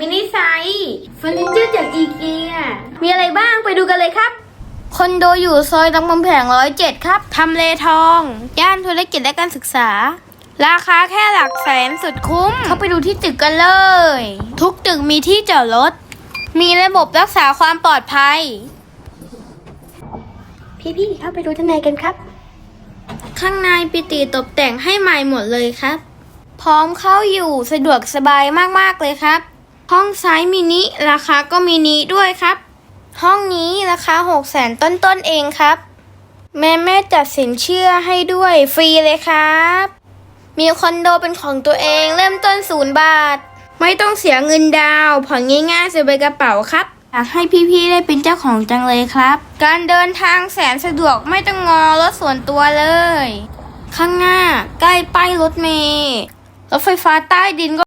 มินิไซส์เฟอร์นิเจอร์จากอีเกียมีอะไรบ้างไปดูกันเลยครับ คอนโดอยู่ซอยรามคำแผงร้อยเจ็ดครับ ทำเลทอง ย่านธุรกิจและการศึกษา ราคาแค่หลักแสนสุดคุ้ม เข้าไปดูที่ตึกกันเลย ทุกตึกมีที่จอดรถ มีระบบรักษาความปลอดภัย พี่ๆเข้าไปดูด้านในกันครับ ข้างในปิติตกแต่งให้ใหม่หมดเลยครับ พร้อมเข้าอยู่สะดวกสบายมาก ๆ เลยครับ ห้องไซส์มินิราคาก็มินิด้วยครับ ห้องนี้ราคา6 0แสนต้นๆเองครับ แม่แม่จัดสินเชื่อให้ด้วยฟรีเลยครับ มีคอนโดเป็นของตัวเองเริ่มต้นศูนย์บาท ไม่ต้องเสียเงินดาวน์ผ่อนง่ายๆสบายกระเป๋าครับอยากให้พี่ๆได้เป็นเจ้าของจังเลยครับ การเดินทางแสนสะดวกไม่ต้องงอรถส่วนตัวเลย ข้างหน้าใกล้ป้ายรถเมล์รถไฟฟ้าใต้ดินก็